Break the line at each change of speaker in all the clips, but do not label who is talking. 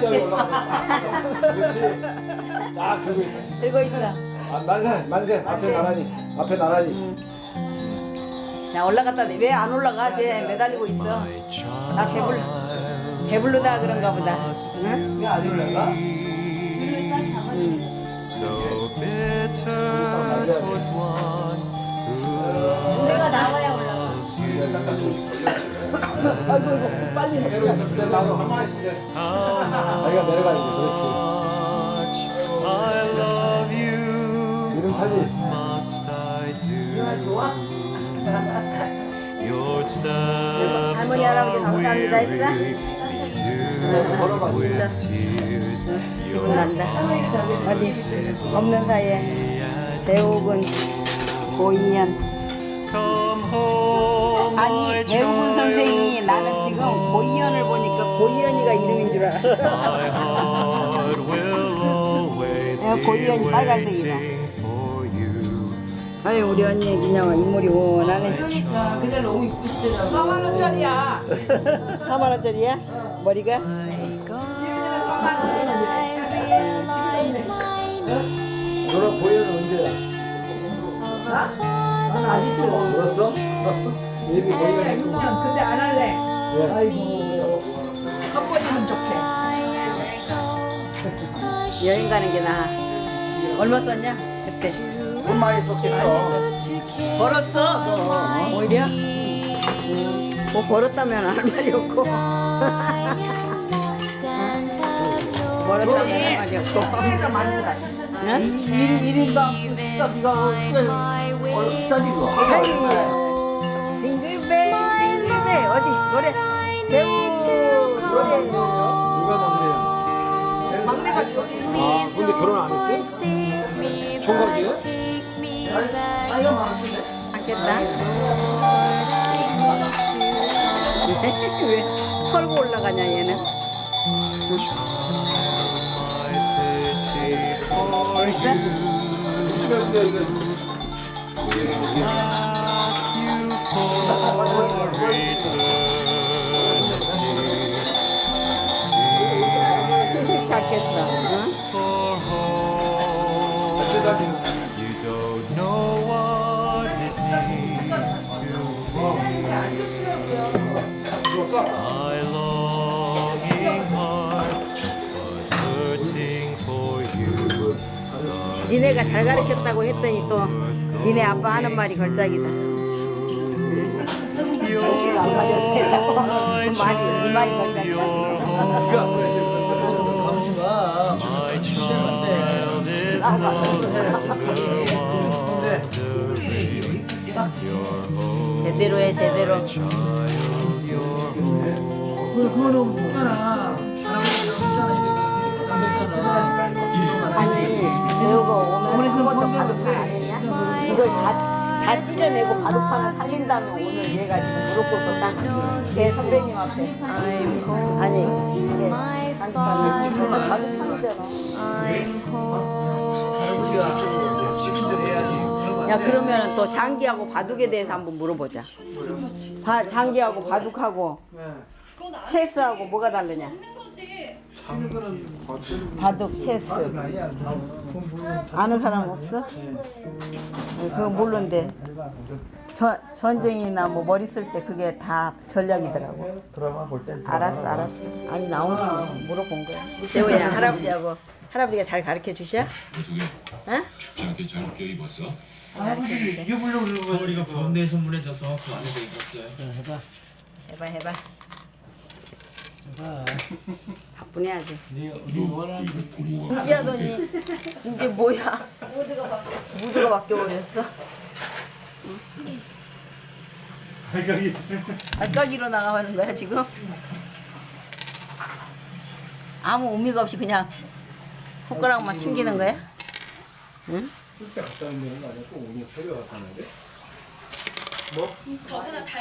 십자가 올라가. 그렇지. 딱 들고 있어.
들고 있어.
아, 만세, 만세. 앞에 나란히, 앞에 나란히.
자 올라갔다 왜 안 올라가? 쟤 매달리고 있어. 나 배불러. 배불르다 그런가 보다. 응?
이게 안 올라가?
So bitter towards one who
내가 나와야 올라가.
loves you.
아이고, 아이고, 빨리 내려가서 그래, 나도 있을게. 자기가 내려가야지, 그렇지. 이름 타지?
Do? Your steps are weary, bedewed with tears. Your
난다. 어디 없는 사이에 배우군 고이현. 배우군 선생이 나는 지금 고이현을 보니까 고이현이가 이름인 줄 알았어.
My heart will always
야,
be
고이현이 빨간색이다.
waiting for you.
아유 우리 언니 그냥 인물이 원하네.
그냥 너무 입고 싶더라고. 4만 원짜리야.
4만 원짜리야? 머리가?
너랑 보이는 언제야?
아직도
울었어? 예비 보이는
그냥 근데 안 할래.
왜?
아이고 한 번이면 좋게.
여행 가는 게 나아. 얼마 썼냐? 그때.
돈 많이 썼겠어.
벌었어. 너. 오히려? 뭐 벌었다면 할 말이 없고. 벌었다면 할 말이 없고.
그러니까 많이 가.
응?
1인당 비싸기가
징글벨 징글벨 어디 노래 배우 노래
누가 막내야?
막내가
아, 근데 결혼 안 했어? 총각이에요?
나이가 많으신데.
하겠다 왜 털고 올라가냐 얘는?
시간대 이거
ask you for eternity for. You don't know what it means to me. My longing heart was hurting
니네가 잘 가르쳤다고 했더니 또 니네 아빠 하는 말이 걸작이다
You're my
말이 니 말이 걸작이다
wandering. Your home,
제대로 해 제대로.
그거는 못하나.
배우가 오면 한 번도 바둑판 안 했냐? 이걸 다, 다 찢어내고 바둑판을 살린 다음에 오늘 얘가 지금 무릎 꿇고 딱 걔 선배님 앞에 아니 이게 바둑판을 바둑판이잖아 야 그러면 또 장기하고 바둑에 대해서 한번 물어보자. 바, 장기하고 바둑하고 체스하고 뭐가 다르냐 바둑 체스. 아는 사람 없어? 어, 그거 모르는데. 저, 전쟁이나 뭐 머리 쓸 때 그게 다 전략이더라고.
드라마 볼때
알았어 알았어. 아니 나오니 물어본 거야. 재호야. 할아버지하고 할아버지가 잘 가르쳐 주셔? 어?
춥지 잘 껴입었어?
서울이가 가운데 선물해줘서 그 안에도 입었어요.
해봐. 해봐 바쁘네 아주 인지하더니 이제 뭐야 무드가 바뀌어 버렸어 알까기로 나가는 거야 지금? 아무 의미가 없이 그냥 손가락만 튕기는 거야? 응?
그렇게 갔다 오는 데는 아니야. 꼭 오늘 새벽 갔다 오는데.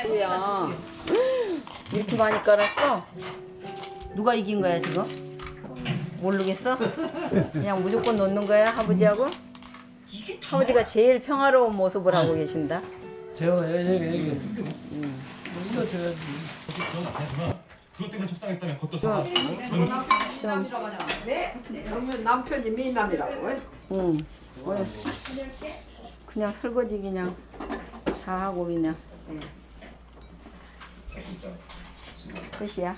뭐야 이렇게 많이 깔았어? 누가 이긴 거야 지금? 모르겠어? 그냥 무조건 놓는 거야 아버지하고? 아버지가 제일 평화로운 모습을 하고 계신다
재호 여기 여기 여기. 이거 줘야지.
그것 때문에 속상했다면 그것도 사과.
네. 그러면 남편이 미남이라고. 해?
응. 오늘 그냥 설거지 그냥 다 하고 그냥. 끝이야.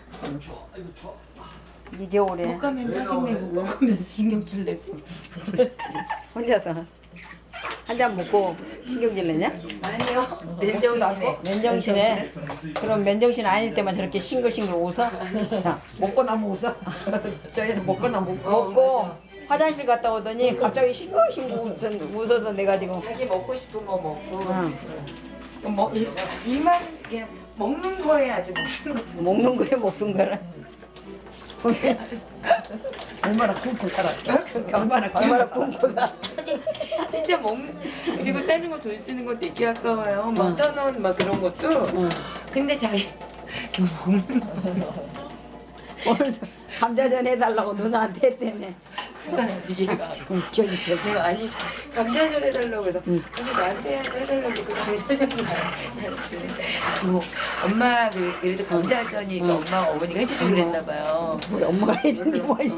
이 겨울에.
못 가면 짜증내고 못 가면서 신경질 내고.
혼자서. 한 잔 먹고 신경질 내냐?
아니요. 맨정신에.
맨정신에? 그럼 맨정신 아닐 때만 저렇게 싱글싱글 웃어? 자,
먹고 나면 웃어. 저희는 먹고 나면 웃고.
먹고 화장실 갔다 오더니 갑자기 싱글싱글 웃던, 웃어서 내가 지금
자기 먹고 싶은 거 먹고.
응,
뭐 일- 일만 그냥 먹는 거에 아주 먹는 거.
먹는 거에 목숨 걸어
얼마나 굶고 살았어. 얼마나
얼마나
굶고
굶고 살
진짜 먹는 그리고 다른 거 돈 쓰는 것도 되게 아까워요. 막 써놓은 막 그런 것도. 근데 자기 먹는 거.
오늘도 감자전 해달라고 누나한테 했다며
하나지 얘가
웃겨 죽겠어
제가 아니 감자전 해달라고 해서 근데 나한테 해달라고 그 감자전이 뭐 엄마 그- 그래도 감자전이 그 엄마 어머니가 해주시고 그랬나 봐요.
우리 엄마가 해준 게뭐 있어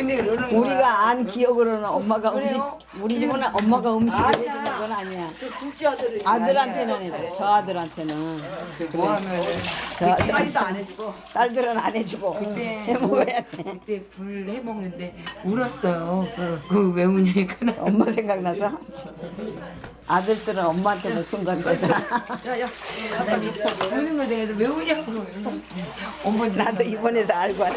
근데 그러는 거야
우리가 안 기억으로는 엄마가 음식
그래요?
우리 집은 엄마가 음식을 해주는 건 아니야.
둘째 아들이
아들한테는 해줘 저 아들한테는.
뭐 하면
저
딸도 안 해주고.
딸들은 안 해주고.
그때
해 먹어야 돼.
그때 불 해먹는데 울었어요. 그 왜 우냐니까. 나
엄마 생각나서 아들들은 엄마한테 목숨 건 거잖아
야야.
우는 거 내가 왜 우냐고
어머니 나도 이번에서 알고 왔어.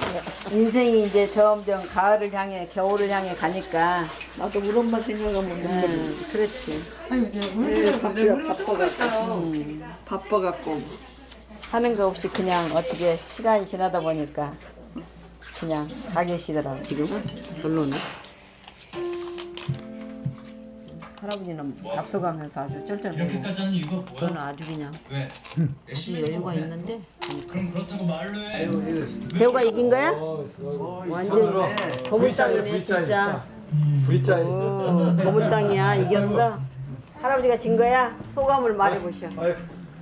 인생이 이제 점점 가을을 향해 겨울을 향해 가니까.
나도 우리 엄마 생각하면 눈물이.
음, 그렇지.
아니 거 처음
바빠가지고.
봤어요
음,
바빠갖고.
하는 거 없이 그냥 어떻게 시간이 지나다 보니까 그냥 가 계시더라고 지금은 별로는 할아버지는 잡숴가면서 아주 쩔쩔거리고
이렇게까지 하는 이유가 뭐야?
저는 아주 그냥
왜? 열심히
여유가
했는데.
있는데
그럼 그렇다고 말로 해.
재호가 이긴 거야? 완전 거물땅이네 진짜.
V자에
어, 거물땅이야 이겼어? 할아버지가 진 거야? 소감을 말해보셔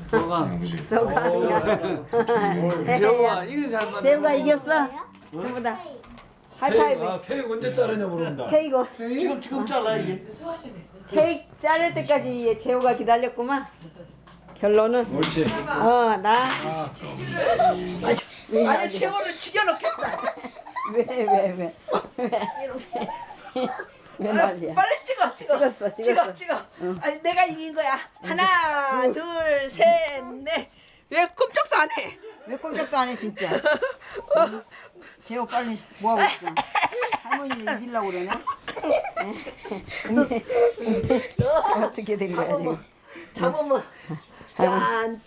소감이야.
재호가 이거 잘 맞네.
재호가 이겼어? 전부 다 하이파이브.
아 케이크 언제 자르냐 물어본다.
케이크.
지금 지금 잘라 이게
케이크 자를 때까지 재호가 기다렸구만 결론은
옳지
어 나
아니 채원을 죽여놓겠어.
왜왜 왜왜 왜 난리야
빨리 찍어 찍어.
찍었어, 찍었어.
찍어 찍어. 아니 내가 이긴 거야. 하나 둘셋 넷. 왜 꼼짝도 안 해?
왜 꼼짝도 안 해 진짜 응? 재호 빨리 뭐 하고 있어 할머니를 이기려고 그러네 어떻게 된 거야 지금?
잡으면 짠짠짠짠.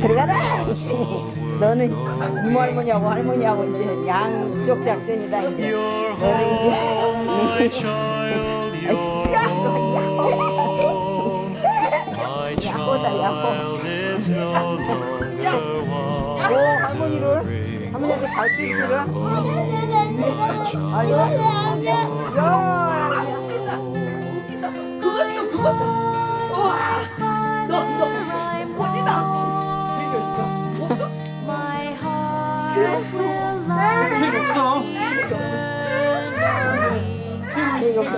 들어가라 이씨. 너는 이모 할머니하고 할머니하고 이제 양쪽 작전이다 이제. 너는 할머니한테
그것도. 와. 너너 보지도 않고.
이거 없어